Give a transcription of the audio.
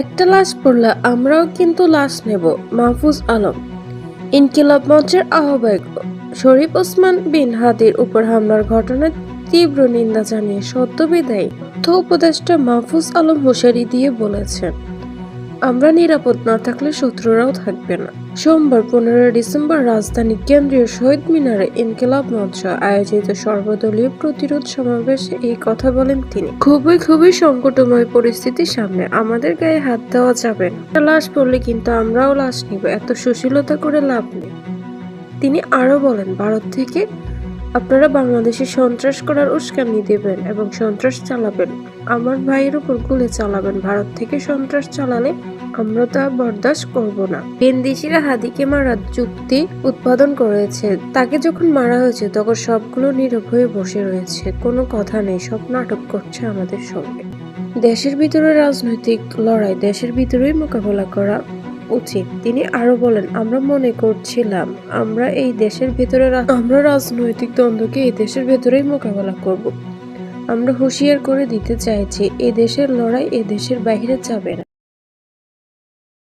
একটা লাশ পড়লে আমরাও কিন্তু লাশ নেব, মাহফুজ আলম। ইনকিলাব মঞ্চের আহ্বায়ক শরীফ ওসমান বিন হাদির উপর হামলার ঘটনায় তীব্র নিন্দা জানিয়ে সদ্য বিদায়ী তথ্য উপদেষ্টা মাহফুজ আলম হুশারি দিয়ে বলেছেন। আমরা নিরাপদ না থাকলে শত্রুরাও থাকবে না। সোমবার পনেরোই ডিসেম্বর রাজধানী কেন্দ্রীয় শহীদ মিনারে ইনকিলাব মঞ্চ আয়োজিত সর্বদলীয় প্রতিরোধ সমাবেশে এই কথা বলেন তিনি। খুবই খুবই সংকটময় পরিস্থিতির সামনে, আমাদের গায়ে হাত দেওয়া যাবে না। লাশ পড়লে কিন্তু আমরাও লাশ নিব, এত সুশীলতা করে লাভ নেই। তিনি আরও বলেন, ভারত থেকে আপনারা বাংলাদেশে সন্ত্রাস করার উস্কানি দেবেন এবং সন্ত্রাস চালাবেন। আমার ভাইয়ের উপর গুলি চালাবেন। ভারত থেকে সন্ত্রাস চালালে আমরা তা বরদাস্ত করব না। বিন্দিসিরা হাদিকে মারার যুক্তি উৎপাদন করেছে। তাকে যখন মারা হয়েছে, তখন সবগুলো নীরব হয়ে বসে রয়েছে। কোনো কথা নেই, সব নাটক করছে আমাদের সঙ্গে। দেশের ভিতরে রাজনৈতিক লড়াই, দেশের ভিতরেই মোকাবেলা করা উচিত। তিনি আরও বলেন, আমরা মনে করছিলাম, আমরা এই দেশের ভিতরে আমরা রাজনৈতিক দ্বন্দ্বকে এই দেশের ভেতরেই মোকাবেলা করব। আমরা হুঁশিয়ার করে দিতে চাইছি, এ দেশের লড়াই এ দেশের বাইরে যাবে না।